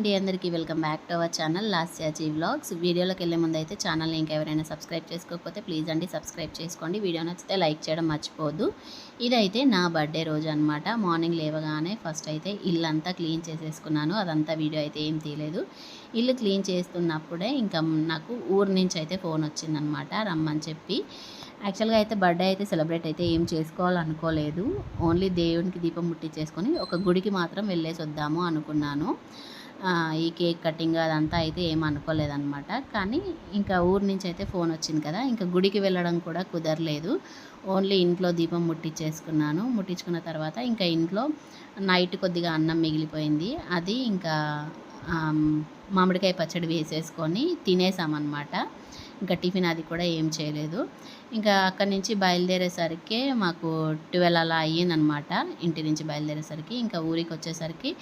అండి అందరికీ welcome back to our channel Lasya's vlogs. వీడియోలోకి వెళ్ళే ముందు అయితే ఛానల్ని ఇంకెవరైనా సబ్స్క్రైబ్ చేసుకోకపోతే ప్లీజ్ అండి సబ్స్క్రైబ్ చేసుకోండి. వీడియో నచ్చితే లైక్ చేయడం మర్చిపోదు ఇదైతే నా బర్త్డే రోజు అనమాట మార్నింగ్ లేవగానే ఫస్ట్ అయితే ఇల్లంతా క్లీన్ చేసేసుకున్నాను. అదంతా వీడియో అయితే ఏం తీయలేదు. ఇల్లు క్లీన్ చేస్తున్నప్పుడే ఇంకా నాకు ఊరు నుంచి అయితే ఫోన్ వచ్చిందనమాట రమ్మని చెప్పి. యాక్చువల్గా అయితే బర్త్డే అయితే సెలబ్రేట్ అయితే ఏం చేసుకోవాలనుకోలేదు. ఓన్లీ దేవునికి దీపం ముట్టించేసుకొని ఒక గుడికి మాత్రం వెళ్ళేసి వద్దాము అనుకున్నాను. ఈ కేక్ కటింగ్ అదంతా అయితే ఏం అనుకోలేదనమాట కానీ ఇంకా ఊరు నుంచి అయితే ఫోన్ వచ్చింది కదా ఇంకా గుడికి వెళ్ళడం కూడా కుదరలేదు. ఓన్లీ ఇంట్లో దీపం ముట్టించేసుకున్నాను ముట్టించుకున్న తర్వాత ఇంకా ఇంట్లో నైట్ కొద్దిగా అన్నం మిగిలిపోయింది. అది ఇంకా మామిడికాయ పచ్చడి వేసేసుకొని తినేసామన్నమాట. టిఫిన్ అది కూడా ఏం చేయలేదు. ఇంకా అక్కడి నుంచి బయలుదేరేసరికి మాకు ట్వెల్వ్ అలా అయ్యిందనమాట. ఇంటి నుంచి బయలుదేరేసరికి ఇంకా ఊరికి వచ్చేసరికి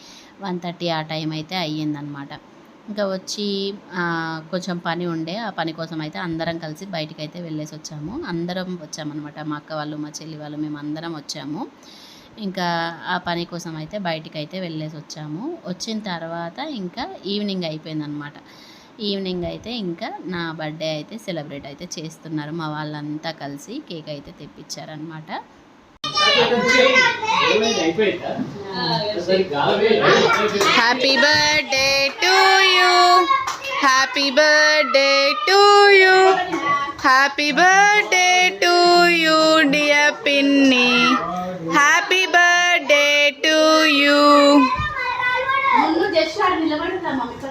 వన్ థర్టీ ఆ టైం అయితే అయ్యిందనమాట. ఇంకా వచ్చి కొంచెం పని ఉండే ఆ పని కోసం అయితే అందరం కలిసి బయటికి అయితే వెళ్ళేసి వచ్చాము. అందరం వచ్చామన్నమాట మా అక్క వాళ్ళు మా చెల్లి వాళ్ళు మేము అందరం వచ్చాము. ఇంకా ఆ పని కోసం అయితే బయటికి అయితే వెళ్ళేసి వచ్చాము. వచ్చిన తర్వాత ఇంకా ఈవినింగ్ అయిపోయిందనమాట. ఈవినింగ్ అయితే ఇంకా నా బర్త్డే అయితే సెలబ్రేట్ అయితే చేస్తున్నారు. మా వాళ్ళంతా కలిసి కేక్ అయితే తెప్పించారనమాట happy birthday to you. Happy birthday to you. Happy birthday to you.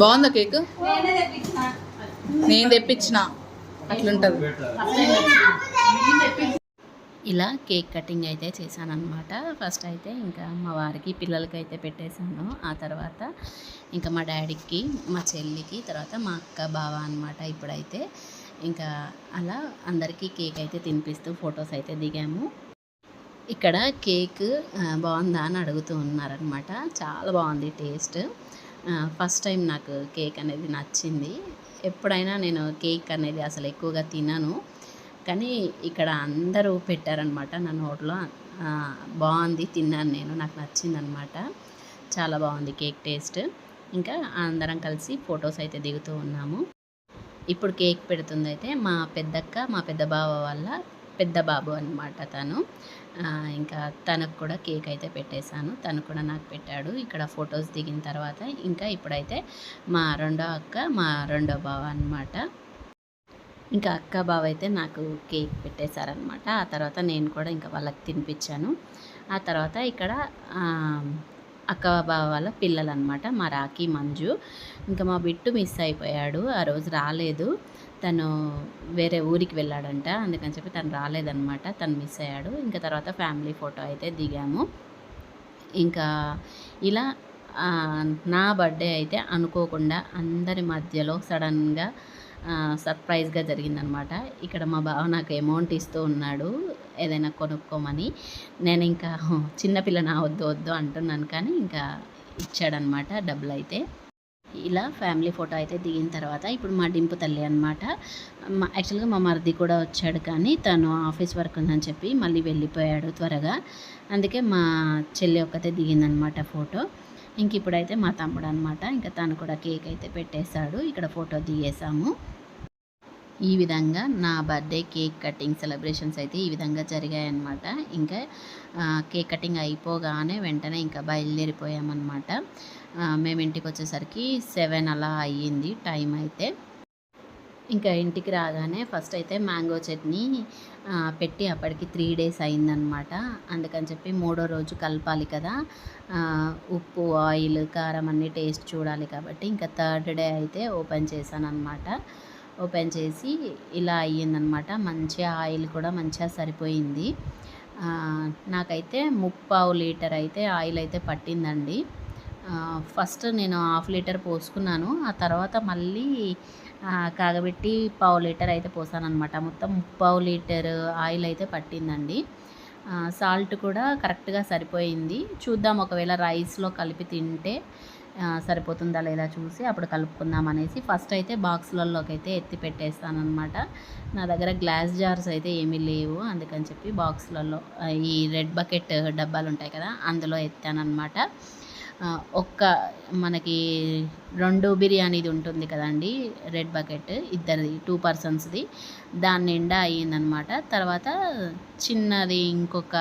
బాగుందా కేక్? నేను తెప్పించిన. అట్లుంటది. ఇలా కేక్ కటింగ్ అయితే చేశాను అనమాట ఫస్ట్ అయితే ఇంకా మా వారికి పిల్లలకి అయితే పెట్టేశాను. ఆ తర్వాత ఇంకా మా డాడీకి మా చెల్లికి తర్వాత మా అక్క బావ అనమాట ఇప్పుడైతే. ఇంకా అలా అందరికీ కేక్ అయితే తినిపిస్తూ ఫొటోస్ అయితే దిగాము. ఇక్కడ కేక్ బాగుందా అని అడుగుతూ ఉన్నారనమాట చాలా బాగుంది టేస్ట్. ఫస్ట్ టైం నాకు కేక్ అనేది నచ్చింది. ఎప్పుడైనా నేను కేక్ అనేది అసలు ఎక్కువగా తినను. కానీ ఇక్కడ అందరూ పెట్టారనమాట నా నోట్లో. బాగుంది తిన్నాను నేను నాకు నచ్చిందనమాట. చాలా బాగుంది కేక్ టేస్ట్. ఇంకా అందరం కలిసి ఫొటోస్ అయితే దిగుతూ ఉన్నాము. ఇప్పుడు కేక్ పెడుతుంది అయితే మా పెద్దక్క మా పెద్ద బావ వల్ల పెద్ద బాబు అనమాట తను. ఇంకా తనకు కూడా కేక్ అయితే పెట్టేశాను. తను కూడా నాకు పెట్టాడు. ఇక్కడ ఫొటోస్ దిగిన తర్వాత ఇంకా ఇప్పుడైతే మా రెండో అక్క మా రెండో బావ అనమాట. ఇంకా అక్క బావ అయితే నాకు కేక్ పెట్టేశారనమాట ఆ తర్వాత నేను కూడా ఇంకా వాళ్ళకి తినిపించాను. ఆ తర్వాత ఇక్కడ అక్క బావ వాళ్ళ పిల్లలు అనమాట మా రాఖీ మంజు. ఇంకా మా బిట్టు మిస్ అయిపోయాడు. ఆ రోజు రాలేదు. తను వేరే ఊరికి వెళ్ళాడంట. అందుకని చెప్పి తను రాలేదనమాట తను మిస్ అయ్యాడు. ఇంకా తర్వాత ఫ్యామిలీ ఫోటో అయితే దిగాము. ఇంకా ఇలా నా బర్త్డే అయితే అనుకోకుండా అందరి మధ్యలో సడన్గా సర్ప్రైజ్గా జరిగిందనమాట. ఇక్కడ మా బావ నాకు అమౌంట్ ఇస్తూ ఉన్నాడు ఏదైనా కొనుక్కోమని. నేను ఇంకా చిన్నపిల్ల నా వద్దు వద్దు అంటున్నాను కానీ ఇంకా ఇచ్చాడనమాట డబ్బులు అయితే. ఇలా ఫ్యామిలీ ఫోటో అయితే దిగిన తర్వాత ఇప్పుడు మా డింపు తల్లి అనమాట. యాక్చువల్గా మా మరిది కూడా వచ్చాడు కానీ తను ఆఫీస్ వర్క్ ఉందని చెప్పి మళ్ళీ వెళ్ళిపోయాడు త్వరగా. అందుకే మా చెల్లి ఒక్కతే దిగిందనమాట ఫోటో. ఇంక ఇప్పుడైతే మా తమ్ముడు అనమాట ఇంకా తను కూడా కేక్ అయితే పెట్టేశాడు. ఇక్కడ ఫోటో దిగేసాము ఈ విధంగా నా బర్త్డే కేక్ కటింగ్ సెలబ్రేషన్స్ అయితే ఈ విధంగా జరిగాయన్నమాట. ఇంకా కేక్ కటింగ్ అయిపోగానే వెంటనే ఇంకా బయలుదేరిపోయామన్నమాట. మేము ఇంటికి వచ్చేసరికి సెవెన్ అలా అయ్యింది టైం అయితే. ఇంకా ఇంటికి రాగానే ఫస్ట్ అయితే మ్యాంగో చట్నీ పెట్టి అప్పటికి త్రీ డేస్ అయిందనమాట అందుకని చెప్పి మూడో రోజు కలపాలి కదా. ఉప్పు ఆయిల్ కారం అన్నీ టేస్ట్ చూడాలి కాబట్టి ఇంకా థర్డ్ డే అయితే ఓపెన్ చేశాను అనమాట ఓపెన్ చేసి ఇలా అయ్యిందనమాట మంచిగా ఆయిల్ కూడా మంచిగా సరిపోయింది. నాకైతే ముప్పావు లీటర్ అయితే ఆయిల్ అయితే పట్టిందండి. ఫస్ట్ నేను హాఫ్ లీటర్ పోసుకున్నాను. ఆ తర్వాత మళ్ళీ కాగబెట్టి పావు లీటర్ అయితే పోసానమాట మొత్తం ముప్పావు లీటర్ ఆయిల్ అయితే పట్టిందండి. సాల్ట్ కూడా కరెక్ట్గా సరిపోయింది. చూద్దాం ఒకవేళ రైస్లో కలిపి తింటే సరిపోతుందా లేదా చూసి అప్పుడు కలుపుకుందాం అనేసి ఫస్ట్ అయితే బాక్సులలోకి అయితే ఎత్తి పెట్టేస్తానమాట అనమాట నా దగ్గర గ్లాస్ జార్స్ అయితే ఏమీ లేవు. అందుకని చెప్పి బాక్స్లలో ఈ రెడ్ బకెట్ డబ్బాలు ఉంటాయి కదా అందులో ఎత్తానమాట ఒక్క మనకి రెండు బిర్యానీది ఉంటుంది కదండి రెడ్ బకెట్ ఇద్దరిది టూ పర్సన్స్ది. దాని నిండా అయ్యిందనమాట. తర్వాత చిన్నది ఇంకొక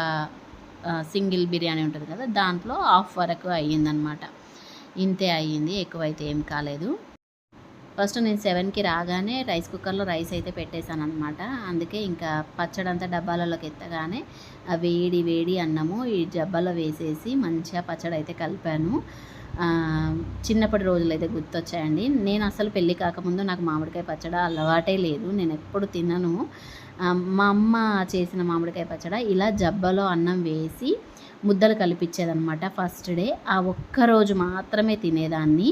సింగిల్ బిర్యానీ ఉంటుంది కదా దాంట్లో హాఫ్ వరకు అయ్యిందనమాట. ఇంతే అయ్యింది ఎక్కువైతే ఏం కాలేదు. ఫస్ట్ నేను సెవెన్కి రాగానే రైస్ కుక్కర్లో రైస్ అయితే పెట్టేశాను అనమాట అందుకే ఇంకా పచ్చడంతా డబ్బాలలోకి ఎత్తగానే వేడి వేడి అన్నము ఈ డబ్బాలో వేసేసి మంచిగా పచ్చడి అయితే కలిపాను చిన్నప్పటి రోజులు అయితే గుర్తొచ్చాయండి. నేను అసలు పెళ్ళి కాకముందు నాకు మామిడికాయ పచ్చడి అలవాటే లేదు. నేను ఎప్పుడు తినను. మా అమ్మ చేసిన మామిడికాయ పచ్చడి ఇలా జబ్బలో అన్నం వేసి ముద్దలు కలిపించేదనమాట ఫస్ట్ డే. ఆ ఒక్కరోజు మాత్రమే తినేదాన్ని.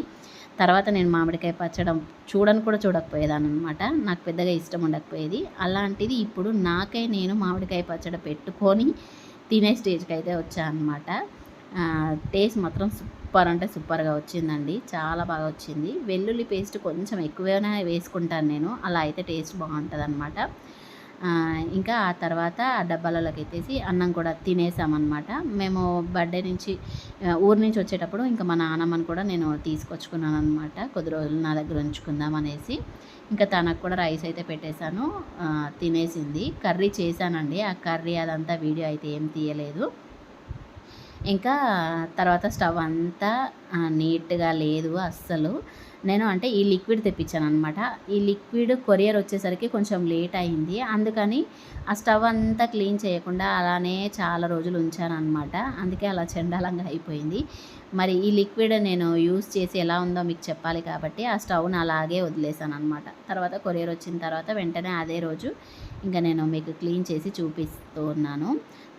తర్వాత నేను మామిడికాయ పచ్చడం చూడని కూడా చూడకపోయేదాన్ని అనమాట నాకు పెద్దగా ఇష్టం ఉండకపోయేది. అలాంటిది ఇప్పుడు నాకై నేను మామిడికాయ పచ్చడి పెట్టుకొని తినే స్టేజ్కి అయితే వచ్చాను అనమాట టేస్ట్ మాత్రం సూపర్ అంటే సూపర్గా వచ్చిందండి. చాలా బాగా వచ్చింది. వెల్లుల్లి పేస్ట్ కొంచెం ఎక్కువనే వేసుకుంటాను నేను. అలా అయితే టేస్ట్ బాగుంటుంది అనమాట ఇంకా ఆ తర్వాత ఆ డబ్బాలలోకి ఎత్తేసి అన్నం కూడా తినేసామన్నమాట. మేము బర్త్డే నుంచి ఊరు నుంచి వచ్చేటప్పుడు ఇంకా మా నాన్నమ్మని కూడా నేను తీసుకొచ్చుకున్నాను అనమాట కొద్ది రోజులు నా దగ్గర ఉంచుకుందాం అనేసి. ఇంకా తనకు కూడా రైస్ అయితే పెట్టేశాను. తినేసింది. కర్రీ చేశానండి. ఆ కర్రీ అదంతా వీడియో అయితే ఏం తీయలేదు. ఇంకా తర్వాత స్టవ్ అంతా నీట్గా లేదు అస్సలు. నేను అంటే ఈ లిక్విడ్ తెప్పించాను అనమాట ఈ లిక్విడ్ కొరియర్ వచ్చేసరికి కొంచెం లేట్ అయింది. అందుకని ఆ స్టవ్ అంతా క్లీన్ చేయకుండా అలానే చాలా రోజులు ఉంచాను అనమాట అందుకే అలా చండాలంగా అయిపోయింది. మరి ఈ లిక్విడ్ నేను యూస్ చేసి ఎలా ఉందో మీకు చెప్పాలి కాబట్టి ఆ స్టవ్ని అలాగే వదిలేసాను అనమాట తర్వాత కొరియర్ వచ్చిన తర్వాత వెంటనే అదే రోజు ఇంకా నేను మీకు క్లీన్ చేసి చూపిస్తూ ఉన్నాను.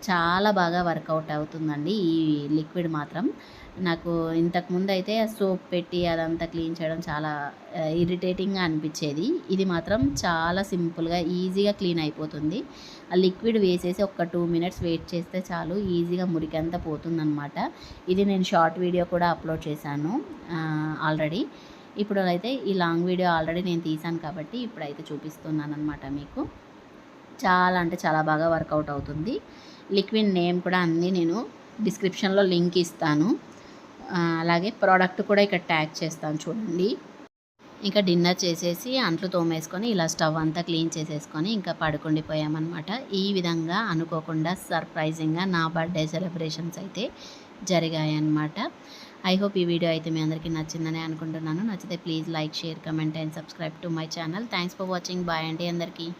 చాలా బాగా వర్కౌట్ అవుతుందండి ఈ లిక్విడ్ మాత్రం. నాకు ఇంతకుముందు అయితే సోప్ పెట్టి అదంతా క్లీన్ చేయడం చాలా ఇరిటేటింగ్గా అనిపించేది. ఇది మాత్రం చాలా సింపుల్గా ఈజీగా క్లీన్ అయిపోతుంది. ఆ లిక్విడ్ వేసేసి ఒక టూ మినిట్స్ వెయిట్ చేస్తే చాలు ఈజీగా మురికంతా పోతుందన్నమాట. ఇది నేను షార్ట్ వీడియో కూడా అప్లోడ్ చేశాను ఆల్రెడీ. ఇప్పుడు అయితే ఈ లాంగ్ వీడియో ఆల్రెడీ నేను తీశాను కాబట్టి ఇప్పుడైతే చూపిస్తున్నాను అనమాట మీకు. చాలా అంటే చాలా బాగా వర్కౌట్ అవుతుంది. లిక్విడ్ నేమ్ కూడా అన్నీ నేను డిస్క్రిప్షన్లో లింక్ ఇస్తాను. అలాగే ప్రోడక్ట్ కూడా ఇక్కడ ట్యాగ్ చేస్తాను చూడండి. ఇంకా డిన్నర్ చేసేసి అంట్లు తోమేసుకొని ఇలా స్టవ్ అంతా క్లీన్ చేసేసుకొని ఇంకా పడుకుండిపోయామన్నమాట. ఈ విధంగా అనుకోకుండా సర్ప్రైజింగ్గా నా బర్త్డే సెలబ్రేషన్స్ అయితే జరిగాయన్నమాట. ఐ హోప్ ఈ వీడియో అయితే మీ అందరికీ నచ్చిందని అనుకుంటున్నాను. నచ్చితే please like share comment and subscribe to my channel. Thanks for watching. Bye అండి అందరికీ.